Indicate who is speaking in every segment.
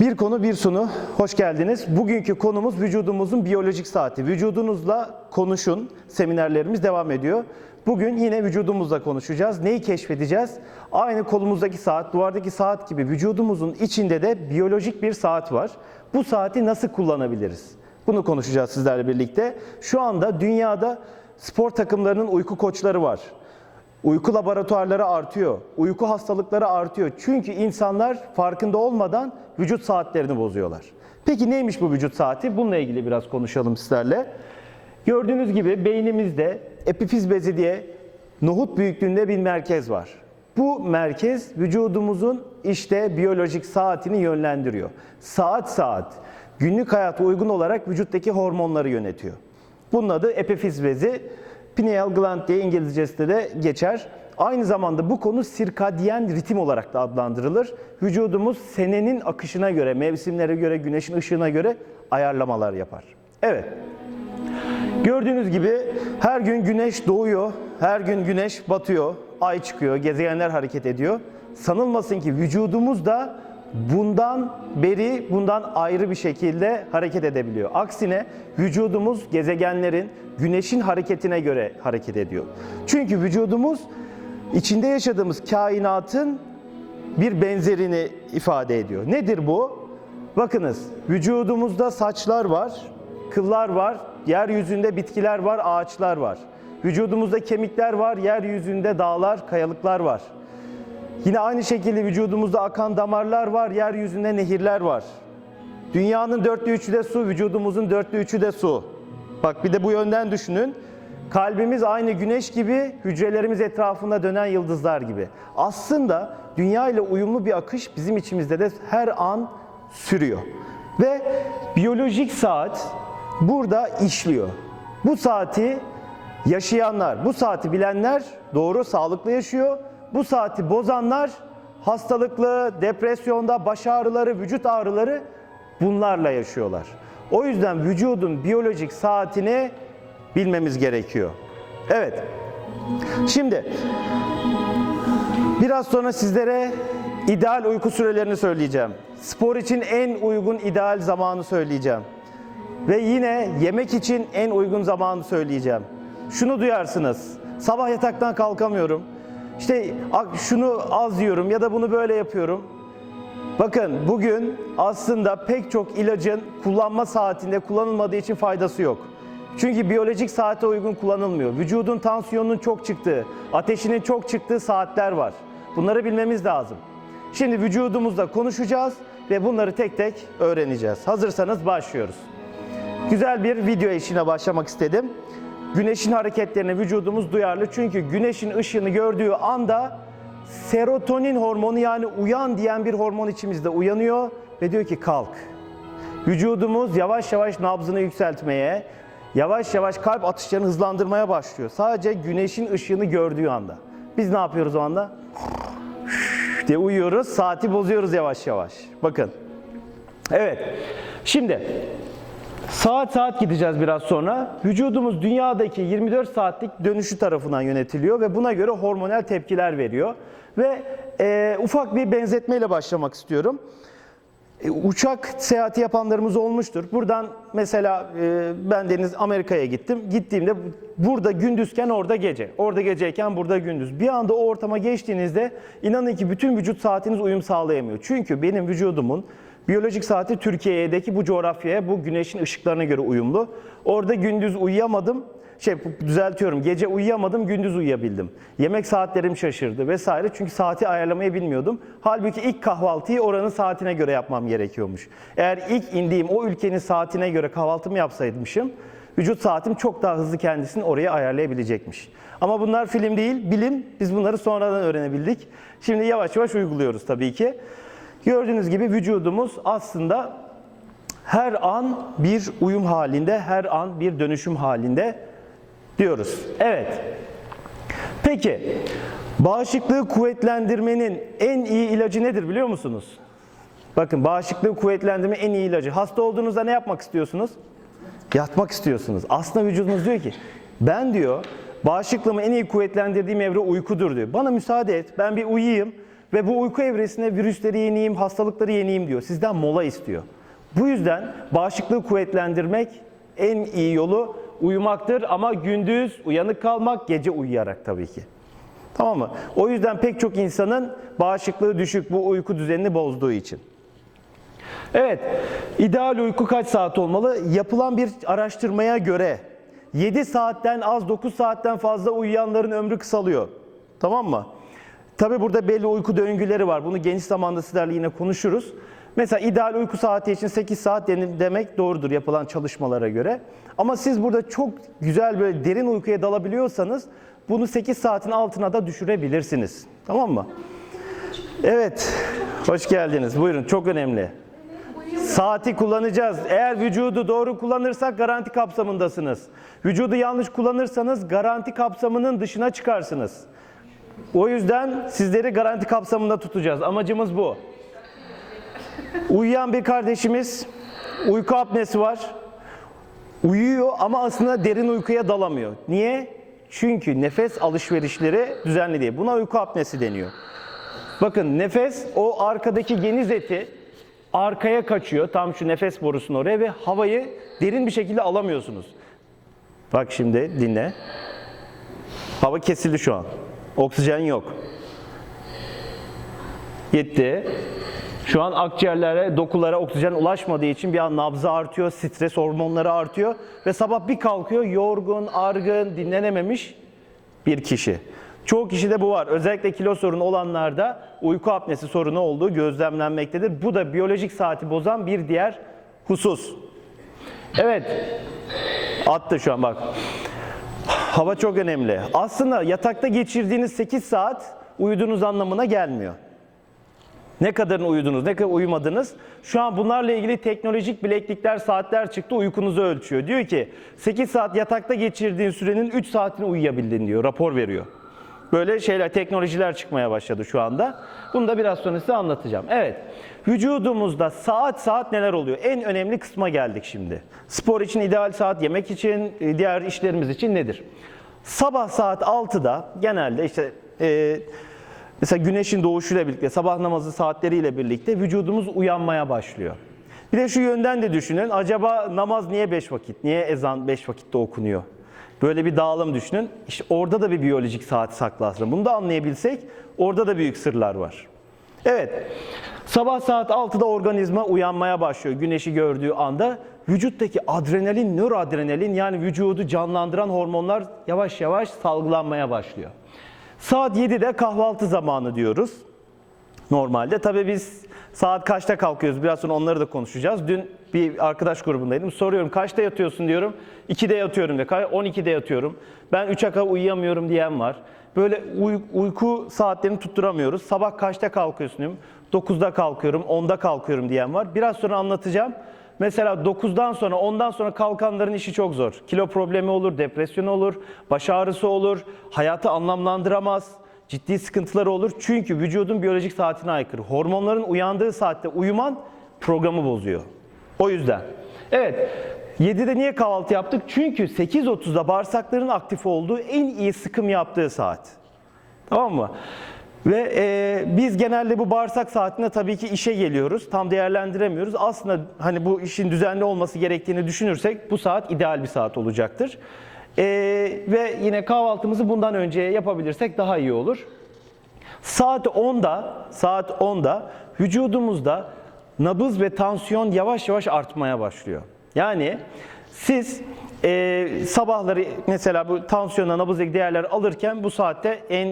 Speaker 1: Bir konu bir sunu. Hoş geldiniz. Bugünkü konumuz vücudumuzun biyolojik saati. Vücudunuzla konuşun. Seminerlerimiz devam ediyor. Bugün yine vücudumuzla konuşacağız. Neyi keşfedeceğiz? Aynı kolumuzdaki saat, duvardaki saat gibi vücudumuzun içinde de biyolojik bir saat var. Bu saati nasıl kullanabiliriz? Bunu konuşacağız sizlerle birlikte. Şu anda dünyada spor takımlarının uyku koçları var. Uyku laboratuvarları artıyor. Uyku hastalıkları artıyor. Çünkü insanlar farkında olmadan vücut saatlerini bozuyorlar. Peki neymiş bu vücut saati? Bununla ilgili biraz konuşalım sizlerle. Gördüğünüz gibi beynimizde epifiz bezi diye nohut büyüklüğünde bir merkez var. Bu merkez vücudumuzun işte biyolojik saatini yönlendiriyor. Saat saat günlük hayata uygun olarak vücuttaki hormonları yönetiyor. Bunun adı epifiz bezi. Pineal gland diye İngilizcesi de geçer. Aynı zamanda bu konu sirkadiyen ritim olarak da adlandırılır. Vücudumuz senenin akışına göre, mevsimlere göre, güneşin ışığına göre ayarlamalar yapar. Evet. Gördüğünüz gibi her gün güneş doğuyor, her gün güneş batıyor, ay çıkıyor, gezegenler hareket ediyor. Sanılmasın ki vücudumuz da bundan beri, bundan ayrı bir şekilde hareket edebiliyor. Aksine vücudumuz gezegenlerin, güneşin hareketine göre hareket ediyor. Çünkü vücudumuz içinde yaşadığımız kainatın bir benzerini ifade ediyor. Nedir bu? Bakınız, vücudumuzda saçlar var, kıllar var, yeryüzünde bitkiler var, ağaçlar var. Vücudumuzda kemikler var, yeryüzünde dağlar, kayalıklar var. Yine aynı şekilde vücudumuzda akan damarlar var, yeryüzünde nehirler var. Dünyanın dörtte üçü de su, vücudumuzun dörtte üçü de su. Bak bir de bu yönden düşünün. Kalbimiz aynı güneş gibi, hücrelerimiz etrafında dönen yıldızlar gibi. Aslında dünya ile uyumlu bir akış bizim içimizde de her an sürüyor. Ve biyolojik saat burada işliyor. Bu saati yaşayanlar, bu saati bilenler doğru sağlıklı yaşıyor. Bu saati bozanlar hastalıklı, depresyonda, baş ağrıları, vücut ağrıları bunlarla yaşıyorlar. O yüzden vücudun biyolojik saatini bilmemiz gerekiyor. Evet. Şimdi biraz sonra sizlere ideal uyku sürelerini söyleyeceğim. Spor için en uygun ideal zamanı söyleyeceğim. Ve yine yemek için en uygun zamanı söyleyeceğim. Şunu duyarsınız. Sabah yataktan kalkamıyorum. İşte şunu az yiyorum ya da bunu böyle yapıyorum. Bakın bugün aslında pek çok ilacın kullanma saatinde kullanılmadığı için faydası yok. Çünkü biyolojik saate uygun kullanılmıyor. Vücudun tansiyonunun çok çıktığı, ateşinin çok çıktığı saatler var. Bunları bilmemiz lazım. Şimdi vücudumuzla konuşacağız ve bunları tek tek öğreneceğiz. Hazırsanız başlıyoruz. Güzel bir video işine başlamak istedim. Güneşin hareketlerine vücudumuz duyarlı. Çünkü güneşin ışığını gördüğü anda serotonin hormonu yani uyan diyen bir hormon içimizde uyanıyor ve diyor ki kalk. Vücudumuz yavaş yavaş nabzını yükseltmeye, yavaş yavaş kalp atışlarını hızlandırmaya başlıyor. Sadece güneşin ışığını gördüğü anda. Biz ne yapıyoruz o anda? diye uyuyoruz, saati bozuyoruz yavaş yavaş. Bakın. Evet. Şimdi Saat saat gideceğiz biraz sonra. Vücudumuz dünyadaki 24 saatlik dönüşü tarafından yönetiliyor ve buna göre hormonal tepkiler veriyor. Ve e, ufak bir benzetmeyle başlamak istiyorum. E, uçak seyahati yapanlarımız olmuştur. Buradan mesela e, ben Deniz Amerika'ya gittim. Gittiğimde burada gündüzken orada gece. Orada geceyken burada gündüz. Bir anda o ortama geçtiğinizde inanın ki bütün vücut saatiniz uyum sağlayamıyor. Çünkü benim vücudumun Biyolojik saati Türkiye'deki bu coğrafyaya, bu güneşin ışıklarına göre uyumlu. Orada gündüz uyuyamadım. Şey düzeltiyorum. Gece uyuyamadım, gündüz uyuyabildim. Yemek saatlerim şaşırdı vesaire. Çünkü saati ayarlamayı bilmiyordum. Halbuki ilk kahvaltıyı oranın saatine göre yapmam gerekiyormuş. Eğer ilk indiğim o ülkenin saatine göre kahvaltımı yapsaymışım, vücut saatim çok daha hızlı kendisini oraya ayarlayabilecekmiş. Ama bunlar film değil, bilim. Biz bunları sonradan öğrenebildik. Şimdi yavaş yavaş uyguluyoruz tabii ki. Gördüğünüz gibi vücudumuz aslında her an bir uyum halinde, her an bir dönüşüm halinde diyoruz. Evet. Peki, bağışıklığı kuvvetlendirmenin en iyi ilacı nedir biliyor musunuz? Bakın bağışıklığı kuvvetlendirme en iyi ilacı. Hasta olduğunuzda ne yapmak istiyorsunuz? Yatmak istiyorsunuz. Aslında vücudunuz diyor ki ben diyor bağışıklığımı en iyi kuvvetlendirdiğim evre uykudur diyor. Bana müsaade et ben bir uyuyayım. Ve bu uyku evresinde virüsleri yeneyim, hastalıkları yeneyim diyor. Sizden mola istiyor. Bu yüzden bağışıklığı kuvvetlendirmek en iyi yolu uyumaktır ama gündüz uyanık kalmak, gece uyuyarak tabii ki. Tamam mı? O yüzden pek çok insanın bağışıklığı düşük bu uyku düzenini bozduğu için. Evet, ideal uyku kaç saat olmalı? Yapılan bir araştırmaya göre 7 saatten az 9 saatten fazla uyuyanların ömrü kısalıyor. Tamam mı? Tabi burada belli uyku döngüleri var. Bunu geniş zamanda sizlerle yine konuşuruz. Mesela ideal uyku saati için 8 saat demek doğrudur yapılan çalışmalara göre. Ama siz burada çok güzel böyle derin uykuya dalabiliyorsanız bunu 8 saatin altına da düşürebilirsiniz. Tamam mı? Evet, hoş geldiniz. Buyurun, çok önemli. Saati kullanacağız. Eğer vücudu doğru kullanırsak garanti kapsamındasınız. Vücudu yanlış kullanırsanız garanti kapsamının dışına çıkarsınız. O yüzden sizleri garanti kapsamında tutacağız. Amacımız bu. Uyuyan bir kardeşimiz, uyku apnesi var. Uyuyor ama aslında derin uykuya dalamıyor. Niye? Çünkü nefes alışverişleri düzenli değil. Buna uyku apnesi deniyor. Bakın nefes o arkadaki geniz eti arkaya kaçıyor. Tam şu nefes borusunun oraya ve havayı derin bir şekilde alamıyorsunuz. Bak şimdi dinle. Hava kesildi şu an. Oksijen yok. Gitti. Şu an akciğerlere, dokulara oksijen ulaşmadığı için bir an nabzı artıyor, stres hormonları artıyor ve sabah bir kalkıyor yorgun, argın, dinlenememiş bir kişi. Çoğu kişide bu var. Özellikle kilo sorunu olanlarda uyku apnesi sorunu olduğu gözlemlenmektedir. Bu da biyolojik saati bozan bir diğer husus. Evet. Attı şu an bak. Hava çok önemli. Aslında yatakta geçirdiğiniz 8 saat uyuduğunuz anlamına gelmiyor. Ne kadarını uyudunuz, ne kadar uyumadınız? Şu an bunlarla ilgili teknolojik bileklikler, saatler çıktı, uykunuzu ölçüyor. Diyor ki 8 saat yatakta geçirdiğin sürenin 3 saatini uyuyabildin diyor, rapor veriyor. Böyle şeyler, teknolojiler çıkmaya başladı şu anda. Bunu da biraz sonra size anlatacağım. Evet, vücudumuzda saat saat neler oluyor? En önemli kısma geldik şimdi. Spor için ideal saat, yemek için, diğer işlerimiz için nedir? Sabah saat 6'da genelde işte... E, Mesela güneşin doğuşuyla birlikte, sabah namazı saatleriyle birlikte vücudumuz uyanmaya başlıyor. Bir de şu yönden de düşünün. Acaba namaz niye 5 vakit? Niye ezan 5 vakitte okunuyor? Böyle bir dağılım düşünün. İşte orada da bir biyolojik saat saklı. Bunu da anlayabilsek orada da büyük sırlar var. Evet. Sabah saat 6'da organizma uyanmaya başlıyor. Güneşi gördüğü anda vücuttaki adrenalin, nöroadrenalin yani vücudu canlandıran hormonlar yavaş yavaş salgılanmaya başlıyor. Saat 7'de kahvaltı zamanı diyoruz. Normalde tabii biz saat kaçta kalkıyoruz? Biraz sonra onları da konuşacağız. Dün bir arkadaş grubundaydım. Soruyorum kaçta yatıyorsun diyorum. 2'de yatıyorum de. 12'de yatıyorum. Ben 3'e kadar uyuyamıyorum diyen var. Böyle uy- uyku saatlerini tutturamıyoruz. Sabah kaçta kalkıyorsun diyorum. 9'da kalkıyorum, 10'da kalkıyorum diyen var. Biraz sonra anlatacağım. Mesela 9'dan sonra 10'dan sonra kalkanların işi çok zor. Kilo problemi olur, depresyon olur, baş ağrısı olur, hayatı anlamlandıramaz, ciddi sıkıntıları olur. Çünkü vücudun biyolojik saatine aykırı. Hormonların uyandığı saatte uyuman programı bozuyor. O yüzden. Evet. 7'de niye kahvaltı yaptık? Çünkü 8.30'da bağırsakların aktif olduğu en iyi sıkım yaptığı saat. Tamam mı? Ve e, biz genelde bu bağırsak saatinde tabii ki işe geliyoruz. Tam değerlendiremiyoruz. Aslında hani bu işin düzenli olması gerektiğini düşünürsek bu saat ideal bir saat olacaktır. E, ve yine kahvaltımızı bundan önce yapabilirsek daha iyi olur. Saat 10'da, saat 10'da vücudumuzda nabız ve tansiyon yavaş yavaş artmaya başlıyor. Yani siz e, sabahları mesela bu tansiyonla nabızdaki değerler alırken bu saatte en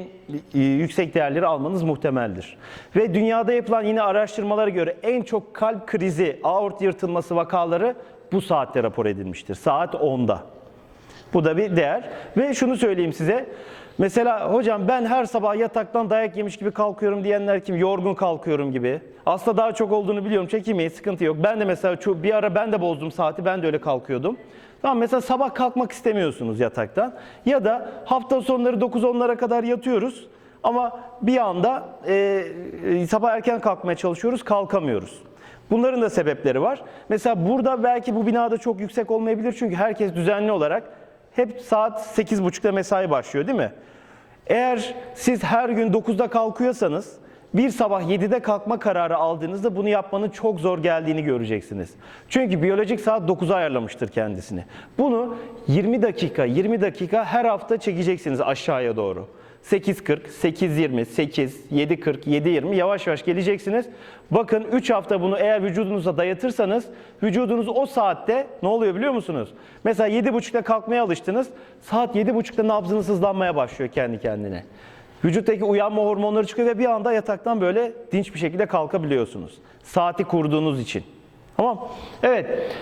Speaker 1: e, yüksek değerleri almanız muhtemeldir. Ve dünyada yapılan yine araştırmalara göre en çok kalp krizi, aort yırtılması vakaları bu saatte rapor edilmiştir. Saat 10'da. Bu da bir değer. Ve şunu söyleyeyim size. Mesela hocam ben her sabah yataktan dayak yemiş gibi kalkıyorum diyenler kim? Yorgun kalkıyorum gibi. Aslında daha çok olduğunu biliyorum. Çekinmeyin sıkıntı yok. Ben de mesela bir ara ben de bozdum saati. Ben de öyle kalkıyordum. Tamam mesela sabah kalkmak istemiyorsunuz yataktan. Ya da hafta sonları 9-10'lara kadar yatıyoruz. Ama bir anda e, e, sabah erken kalkmaya çalışıyoruz, kalkamıyoruz. Bunların da sebepleri var. Mesela burada belki bu binada çok yüksek olmayabilir çünkü herkes düzenli olarak hep saat 8.30'da mesai başlıyor değil mi? Eğer siz her gün 9'da kalkıyorsanız bir sabah 7'de kalkma kararı aldığınızda bunu yapmanın çok zor geldiğini göreceksiniz. Çünkü biyolojik saat 9'a ayarlamıştır kendisini. Bunu 20 dakika, 20 dakika her hafta çekeceksiniz aşağıya doğru. 8.40, 8.20, 8, 7.40, 7.20 yavaş yavaş geleceksiniz. Bakın 3 hafta bunu eğer vücudunuza dayatırsanız vücudunuz o saatte ne oluyor biliyor musunuz? Mesela 7.30'da kalkmaya alıştınız. Saat 7.30'da nabzınız hızlanmaya başlıyor kendi kendine. Vücuttaki uyanma hormonları çıkıyor ve bir anda yataktan böyle dinç bir şekilde kalkabiliyorsunuz. Saati kurduğunuz için. Tamam. Evet.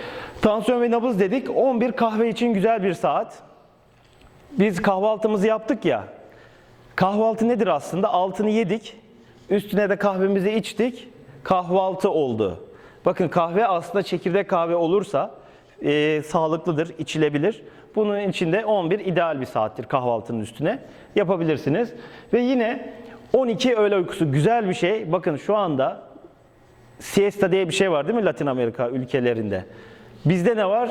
Speaker 1: Tansiyon ve nabız dedik. 11 kahve için güzel bir saat. Biz kahvaltımızı yaptık ya. Kahvaltı nedir aslında? Altını yedik. Üstüne de kahvemizi içtik. Kahvaltı oldu. Bakın kahve aslında çekirdek kahve olursa e, sağlıklıdır, içilebilir. Bunun içinde 11 ideal bir saattir kahvaltının üstüne. Yapabilirsiniz. Ve yine 12 öğle uykusu güzel bir şey. Bakın şu anda siesta diye bir şey var değil mi Latin Amerika ülkelerinde? Bizde ne var?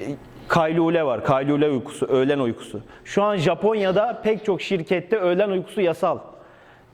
Speaker 1: E, Kaylule var. Kaylule uykusu, öğlen uykusu. Şu an Japonya'da pek çok şirkette öğlen uykusu yasal.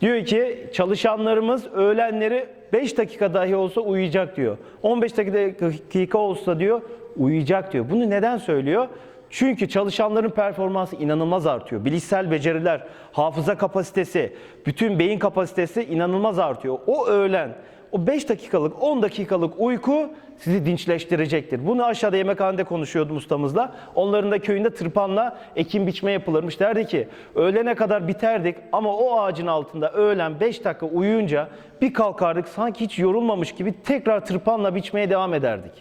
Speaker 1: Diyor ki çalışanlarımız öğlenleri 5 dakika dahi olsa uyuyacak diyor. 15 dakika olsa diyor uyuyacak diyor. Bunu neden söylüyor? Çünkü çalışanların performansı inanılmaz artıyor. Bilişsel beceriler, hafıza kapasitesi, bütün beyin kapasitesi inanılmaz artıyor. O öğlen o 5 dakikalık, 10 dakikalık uyku sizi dinçleştirecektir. Bunu aşağıda yemekhanede konuşuyordum ustamızla. Onların da köyünde tırpanla ekim biçme yapılırmış. Derdi ki öğlene kadar biterdik ama o ağacın altında öğlen 5 dakika uyuyunca bir kalkardık sanki hiç yorulmamış gibi tekrar tırpanla biçmeye devam ederdik.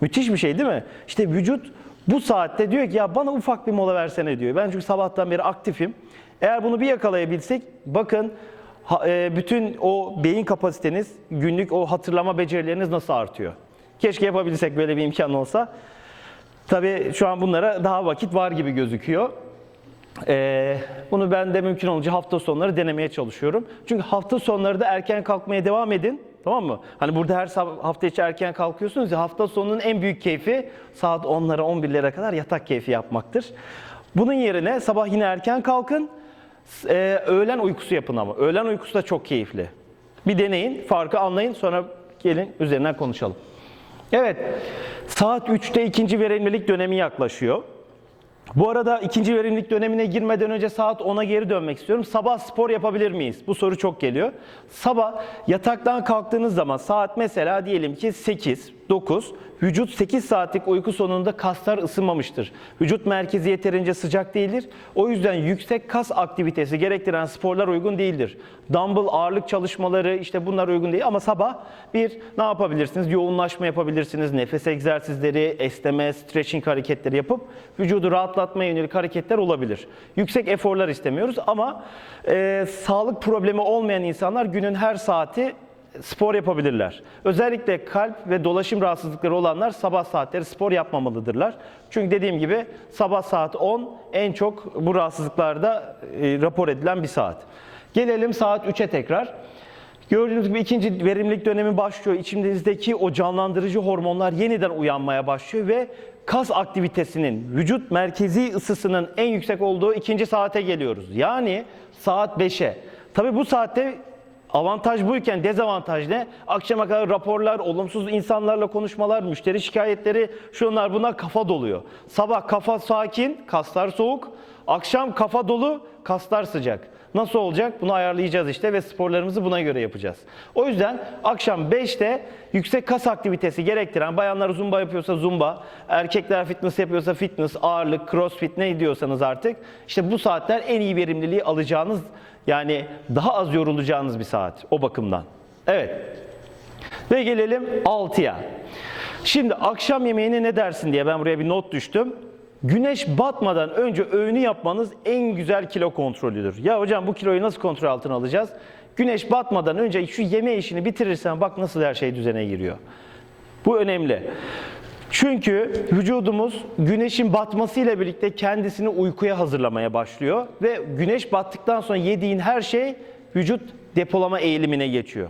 Speaker 1: Müthiş bir şey değil mi? İşte vücut bu saatte diyor ki ya bana ufak bir mola versene diyor. Ben çünkü sabahtan beri aktifim. Eğer bunu bir yakalayabilsek bakın e, bütün o beyin kapasiteniz, günlük o hatırlama becerileriniz nasıl artıyor? Keşke yapabilsek böyle bir imkan olsa. Tabii şu an bunlara daha vakit var gibi gözüküyor. Ee, bunu ben de mümkün olunca hafta sonları denemeye çalışıyorum. Çünkü hafta sonları da erken kalkmaya devam edin. Tamam mı? Hani burada her hafta içi erken kalkıyorsunuz ya hafta sonunun en büyük keyfi saat 10'lara 11'lere kadar yatak keyfi yapmaktır. Bunun yerine sabah yine erken kalkın. s- e, öğlen uykusu yapın ama. Öğlen uykusu da çok keyifli. Bir deneyin, farkı anlayın sonra gelin üzerinden konuşalım. Evet, saat 3'te ikinci verimlilik dönemi yaklaşıyor. Bu arada ikinci verimlilik dönemine girmeden önce saat 10'a geri dönmek istiyorum. Sabah spor yapabilir miyiz? Bu soru çok geliyor. Sabah yataktan kalktığınız zaman saat mesela diyelim ki 8, 9. Vücut 8 saatlik uyku sonunda kaslar ısınmamıştır. Vücut merkezi yeterince sıcak değildir. O yüzden yüksek kas aktivitesi gerektiren sporlar uygun değildir. Dumbbell ağırlık çalışmaları işte bunlar uygun değil ama sabah bir ne yapabilirsiniz? Yoğunlaşma yapabilirsiniz. Nefes egzersizleri, esneme, stretching hareketleri yapıp vücudu rahatlatmaya yönelik hareketler olabilir. Yüksek eforlar istemiyoruz ama e, sağlık problemi olmayan insanlar günün her saati spor yapabilirler. Özellikle kalp ve dolaşım rahatsızlıkları olanlar sabah saatleri spor yapmamalıdırlar. Çünkü dediğim gibi sabah saat 10 en çok bu rahatsızlıklarda e, rapor edilen bir saat. Gelelim saat 3'e tekrar. Gördüğünüz gibi ikinci verimlilik dönemi başlıyor. İçimizdeki o canlandırıcı hormonlar yeniden uyanmaya başlıyor ve kas aktivitesinin, vücut merkezi ısısının en yüksek olduğu ikinci saate geliyoruz. Yani saat 5'e. Tabii bu saatte Avantaj buyken dezavantaj ne? Akşama kadar raporlar, olumsuz insanlarla konuşmalar, müşteri şikayetleri, şunlar bunlar kafa doluyor. Sabah kafa sakin, kaslar soğuk. Akşam kafa dolu, kaslar sıcak. Nasıl olacak? Bunu ayarlayacağız işte ve sporlarımızı buna göre yapacağız. O yüzden akşam 5'te yüksek kas aktivitesi gerektiren, bayanlar zumba yapıyorsa zumba, erkekler fitness yapıyorsa fitness, ağırlık, crossfit ne diyorsanız artık işte bu saatler en iyi verimliliği alacağınız yani daha az yorulacağınız bir saat o bakımdan. Evet. Ve gelelim 6'ya. Şimdi akşam yemeğine ne dersin diye ben buraya bir not düştüm. Güneş batmadan önce öğünü yapmanız en güzel kilo kontrolüdür. Ya hocam bu kiloyu nasıl kontrol altına alacağız? Güneş batmadan önce şu yeme işini bitirirsen bak nasıl her şey düzene giriyor. Bu önemli. Çünkü vücudumuz güneşin batmasıyla birlikte kendisini uykuya hazırlamaya başlıyor ve güneş battıktan sonra yediğin her şey vücut depolama eğilimine geçiyor.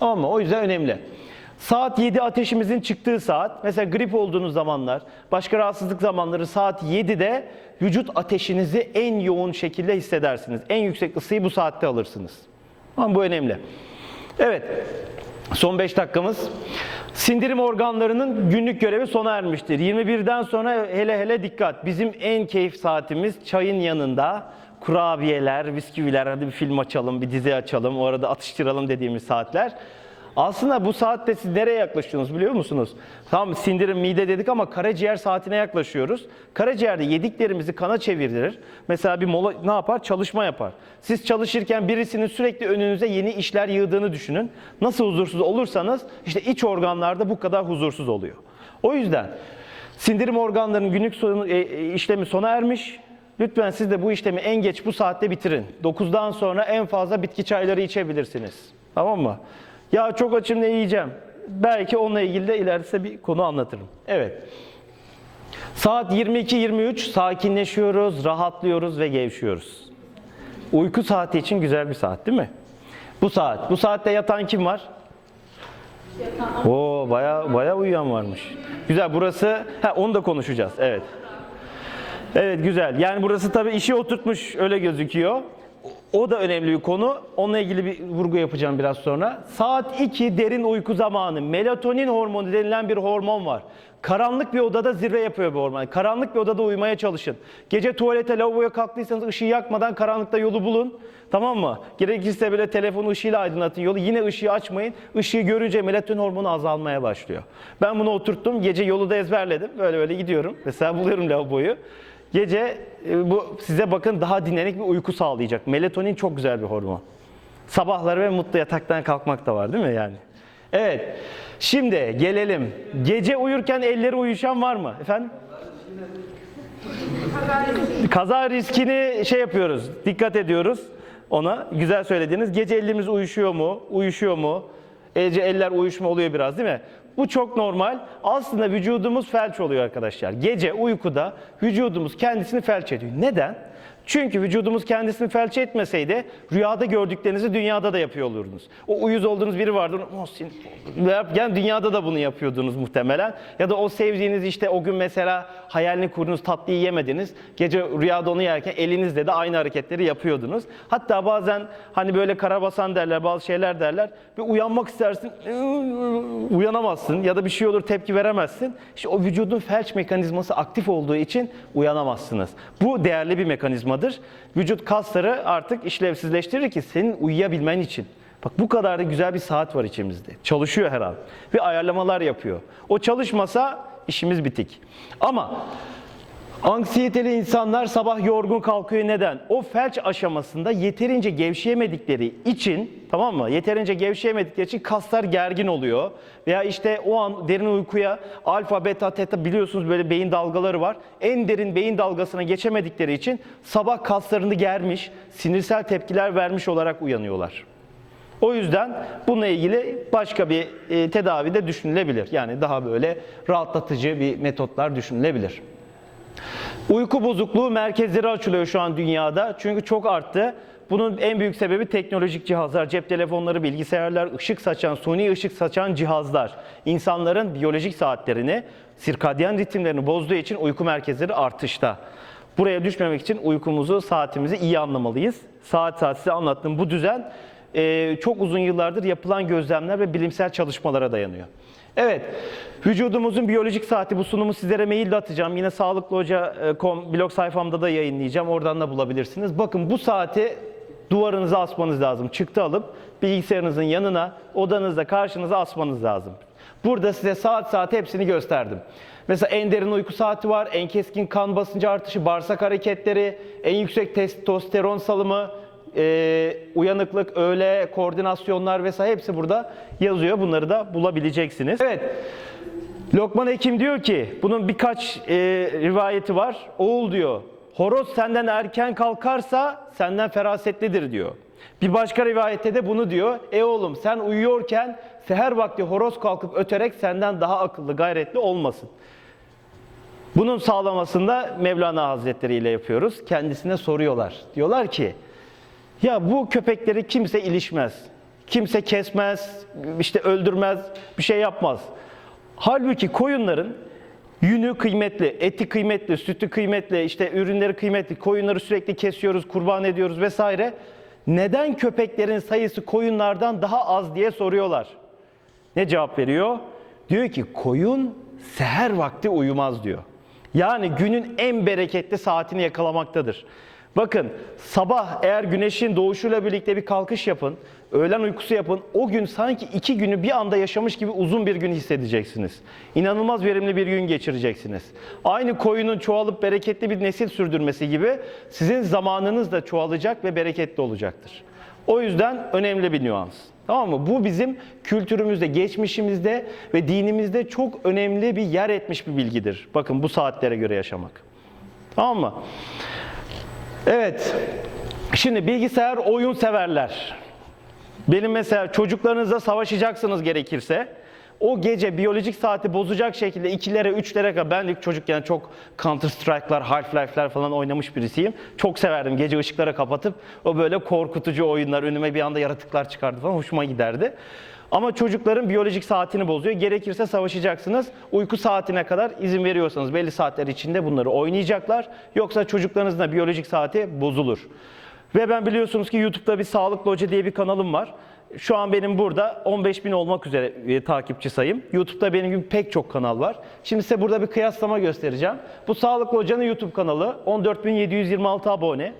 Speaker 1: Mı? O yüzden önemli. Saat 7 ateşimizin çıktığı saat. Mesela grip olduğunuz zamanlar, başka rahatsızlık zamanları saat 7'de vücut ateşinizi en yoğun şekilde hissedersiniz. En yüksek ısıyı bu saatte alırsınız. Ama bu önemli. Evet. Son 5 dakikamız. Sindirim organlarının günlük görevi sona ermiştir. 21'den sonra hele hele dikkat. Bizim en keyif saatimiz çayın yanında kurabiyeler, bisküviler, hadi bir film açalım, bir dizi açalım, o arada atıştıralım dediğimiz saatler. Aslında bu saatte siz nereye yaklaşıyorsunuz biliyor musunuz? Tam sindirim mide dedik ama karaciğer saatine yaklaşıyoruz. Karaciğerde yediklerimizi kana çevirir. Mesela bir mola ne yapar? Çalışma yapar. Siz çalışırken birisinin sürekli önünüze yeni işler yığdığını düşünün. Nasıl huzursuz olursanız işte iç organlarda bu kadar huzursuz oluyor. O yüzden sindirim organlarının günlük sonu, e, e, işlemi sona ermiş. Lütfen siz de bu işlemi en geç bu saatte bitirin. 9'dan sonra en fazla bitki çayları içebilirsiniz. Tamam mı? Ya çok açım ne yiyeceğim? Belki onunla ilgili de ileride bir konu anlatırım. Evet. Saat 22-23 sakinleşiyoruz, rahatlıyoruz ve gevşiyoruz. Uyku saati için güzel bir saat değil mi? Bu saat. Bu saatte yatan kim var? Oo baya baya uyuyan varmış. Güzel burası. Ha onu da konuşacağız. Evet. Evet güzel. Yani burası tabii işi oturtmuş öyle gözüküyor. O da önemli bir konu. Onunla ilgili bir vurgu yapacağım biraz sonra. Saat 2 derin uyku zamanı. Melatonin hormonu denilen bir hormon var. Karanlık bir odada zirve yapıyor bu hormon. Karanlık bir odada uyumaya çalışın. Gece tuvalete, lavaboya kalktıysanız ışığı yakmadan karanlıkta yolu bulun. Tamam mı? Gerekirse bile telefonu ışığıyla aydınlatın yolu. Yine ışığı açmayın. Işığı görünce melatonin hormonu azalmaya başlıyor. Ben bunu oturttum. Gece yolu da ezberledim. Böyle böyle gidiyorum. Mesela buluyorum lavaboyu. Gece e, bu size bakın daha dinlenik bir uyku sağlayacak. Melatonin çok güzel bir hormon. Sabahları ve mutlu yataktan kalkmak da var değil mi yani? Evet. Şimdi gelelim. Gece uyurken elleri uyuşan var mı? Efendim? Kaza riskini şey yapıyoruz. Dikkat ediyoruz ona. Güzel söylediğiniz. Gece ellerimiz uyuşuyor mu? Uyuşuyor mu? Gece eller uyuşma oluyor biraz değil mi? Bu çok normal. Aslında vücudumuz felç oluyor arkadaşlar. Gece uykuda vücudumuz kendisini felç ediyor. Neden? Çünkü vücudumuz kendisini felç etmeseydi rüyada gördüklerinizi dünyada da yapıyor olurdunuz. O uyuz olduğunuz biri vardı. "Oh, sinir oldum." Yani dünyada da bunu yapıyordunuz muhtemelen. Ya da o sevdiğiniz işte o gün mesela hayalini kurduğunuz tatlıyı yemediniz. Gece rüyada onu yerken elinizle de aynı hareketleri yapıyordunuz. Hatta bazen hani böyle karabasan derler bazı şeyler derler. Ve uyanmak istersin uyanamazsın ya da bir şey olur tepki veremezsin. İşte o vücudun felç mekanizması aktif olduğu için uyanamazsınız. Bu değerli bir mekanizmadır. Vücut kasları artık işlevsizleştirir ki senin uyuyabilmen için. Bak bu kadar da güzel bir saat var içimizde. Çalışıyor her an. Ve ayarlamalar yapıyor. O çalışmasa işimiz bitik. Ama Anksiyeteli insanlar sabah yorgun kalkıyor neden? O felç aşamasında yeterince gevşeyemedikleri için tamam mı? Yeterince gevşeyemedikleri için kaslar gergin oluyor. Veya işte o an derin uykuya alfa, beta, teta biliyorsunuz böyle beyin dalgaları var. En derin beyin dalgasına geçemedikleri için sabah kaslarını germiş, sinirsel tepkiler vermiş olarak uyanıyorlar. O yüzden bununla ilgili başka bir e, tedavi de düşünülebilir. Yani daha böyle rahatlatıcı bir metotlar düşünülebilir. Uyku bozukluğu merkezleri açılıyor şu an dünyada. Çünkü çok arttı. Bunun en büyük sebebi teknolojik cihazlar, cep telefonları, bilgisayarlar, ışık saçan, suni ışık saçan cihazlar. İnsanların biyolojik saatlerini, sirkadyen ritimlerini bozduğu için uyku merkezleri artışta. Buraya düşmemek için uykumuzu, saatimizi iyi anlamalıyız. Saat saat size anlattığım bu düzen çok uzun yıllardır yapılan gözlemler ve bilimsel çalışmalara dayanıyor. Evet, vücudumuzun biyolojik saati bu sunumu sizlere mailde atacağım. Yine sağlıklıhoca.com blog sayfamda da yayınlayacağım. Oradan da bulabilirsiniz. Bakın bu saati duvarınıza asmanız lazım. Çıktı alıp bilgisayarınızın yanına, odanızda karşınıza asmanız lazım. Burada size saat saat hepsini gösterdim. Mesela en derin uyku saati var, en keskin kan basıncı artışı, bağırsak hareketleri, en yüksek testosteron salımı, e, uyanıklık, öğle, koordinasyonlar vesaire hepsi burada yazıyor. Bunları da bulabileceksiniz. Evet. Lokman Hekim diyor ki, bunun birkaç e, rivayeti var. Oğul diyor, horoz senden erken kalkarsa senden ferasetlidir diyor. Bir başka rivayette de bunu diyor. E oğlum sen uyuyorken seher vakti horoz kalkıp öterek senden daha akıllı, gayretli olmasın. Bunun sağlamasında Mevlana Hazretleri ile yapıyoruz. Kendisine soruyorlar. Diyorlar ki, ya bu köpekleri kimse ilişmez. Kimse kesmez, işte öldürmez, bir şey yapmaz. Halbuki koyunların yünü kıymetli, eti kıymetli, sütü kıymetli, işte ürünleri kıymetli. Koyunları sürekli kesiyoruz, kurban ediyoruz vesaire. Neden köpeklerin sayısı koyunlardan daha az diye soruyorlar. Ne cevap veriyor? Diyor ki koyun seher vakti uyumaz diyor. Yani günün en bereketli saatini yakalamaktadır. Bakın sabah eğer güneşin doğuşuyla birlikte bir kalkış yapın, öğlen uykusu yapın. O gün sanki iki günü bir anda yaşamış gibi uzun bir gün hissedeceksiniz. İnanılmaz verimli bir gün geçireceksiniz. Aynı koyunun çoğalıp bereketli bir nesil sürdürmesi gibi sizin zamanınız da çoğalacak ve bereketli olacaktır. O yüzden önemli bir nüans. Tamam mı? Bu bizim kültürümüzde, geçmişimizde ve dinimizde çok önemli bir yer etmiş bir bilgidir. Bakın bu saatlere göre yaşamak. Tamam mı? Evet. Şimdi bilgisayar oyun severler. Benim mesela çocuklarınızla savaşacaksınız gerekirse. O gece biyolojik saati bozacak şekilde 2'lere 3'lere kadar ben ilk çocukken çok Counter Strike'lar, Half-Life'ler falan oynamış birisiyim. Çok severdim gece ışıkları kapatıp o böyle korkutucu oyunlar önüme bir anda yaratıklar çıkardı falan hoşuma giderdi. Ama çocukların biyolojik saatini bozuyor. Gerekirse savaşacaksınız. Uyku saatine kadar izin veriyorsanız belli saatler içinde bunları oynayacaklar. Yoksa çocuklarınızın da biyolojik saati bozulur. Ve ben biliyorsunuz ki YouTube'da bir Sağlıklı Hoca diye bir kanalım var. Şu an benim burada 15 bin olmak üzere e, takipçi sayım. YouTube'da benim gibi pek çok kanal var. Şimdi size burada bir kıyaslama göstereceğim. Bu Sağlıklı Hoca'nın YouTube kanalı 14.726 abone.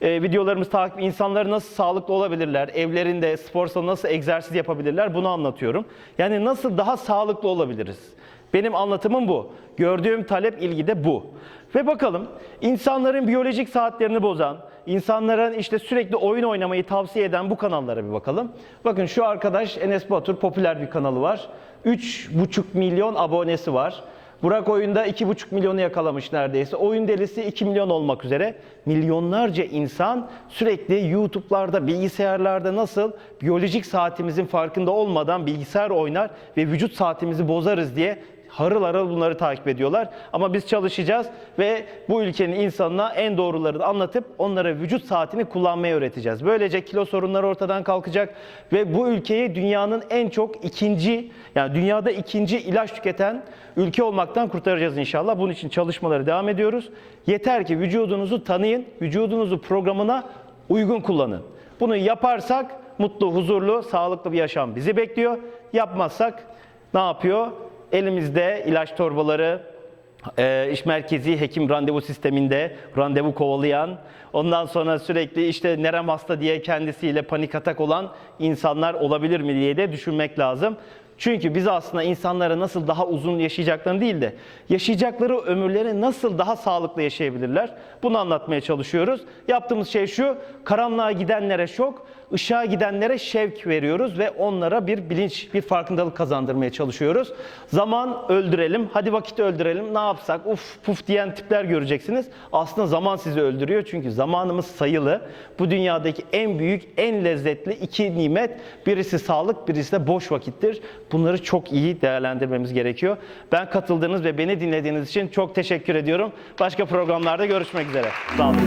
Speaker 1: Ee, videolarımız takip insanları nasıl sağlıklı olabilirler, evlerinde spor salonu nasıl egzersiz yapabilirler bunu anlatıyorum. Yani nasıl daha sağlıklı olabiliriz. Benim anlatımım bu. Gördüğüm talep ilgi de bu. Ve bakalım insanların biyolojik saatlerini bozan, insanların işte sürekli oyun oynamayı tavsiye eden bu kanallara bir bakalım. Bakın şu arkadaş Enes Batur popüler bir kanalı var. 3,5 milyon abonesi var. Burak oyunda 2,5 milyonu yakalamış neredeyse. Oyun delisi 2 milyon olmak üzere. Milyonlarca insan sürekli YouTube'larda, bilgisayarlarda nasıl biyolojik saatimizin farkında olmadan bilgisayar oynar ve vücut saatimizi bozarız diye harıl harıl bunları takip ediyorlar. Ama biz çalışacağız ve bu ülkenin insanına en doğrularını anlatıp onlara vücut saatini kullanmayı öğreteceğiz. Böylece kilo sorunları ortadan kalkacak ve bu ülkeyi dünyanın en çok ikinci yani dünyada ikinci ilaç tüketen ülke olmaktan kurtaracağız inşallah. Bunun için çalışmaları devam ediyoruz. Yeter ki vücudunuzu tanıyın, vücudunuzu programına uygun kullanın. Bunu yaparsak mutlu, huzurlu, sağlıklı bir yaşam bizi bekliyor. Yapmazsak ne yapıyor? Elimizde ilaç torbaları, e, iş merkezi hekim randevu sisteminde randevu kovalayan, ondan sonra sürekli işte nerem hasta diye kendisiyle panik atak olan insanlar olabilir mi diye de düşünmek lazım. Çünkü biz aslında insanlara nasıl daha uzun yaşayacaklarını değil de yaşayacakları ömürleri nasıl daha sağlıklı yaşayabilirler bunu anlatmaya çalışıyoruz. Yaptığımız şey şu, karanlığa gidenlere şok, ışığa gidenlere şevk veriyoruz ve onlara bir bilinç, bir farkındalık kazandırmaya çalışıyoruz. Zaman öldürelim, hadi vakit öldürelim, ne yapsak, uf puf diyen tipler göreceksiniz. Aslında zaman sizi öldürüyor çünkü zamanımız sayılı. Bu dünyadaki en büyük, en lezzetli iki nimet, birisi sağlık, birisi de boş vakittir. Bunları çok iyi değerlendirmemiz gerekiyor. Ben katıldığınız ve beni dinlediğiniz için çok teşekkür ediyorum. Başka programlarda görüşmek üzere. Sağ olun.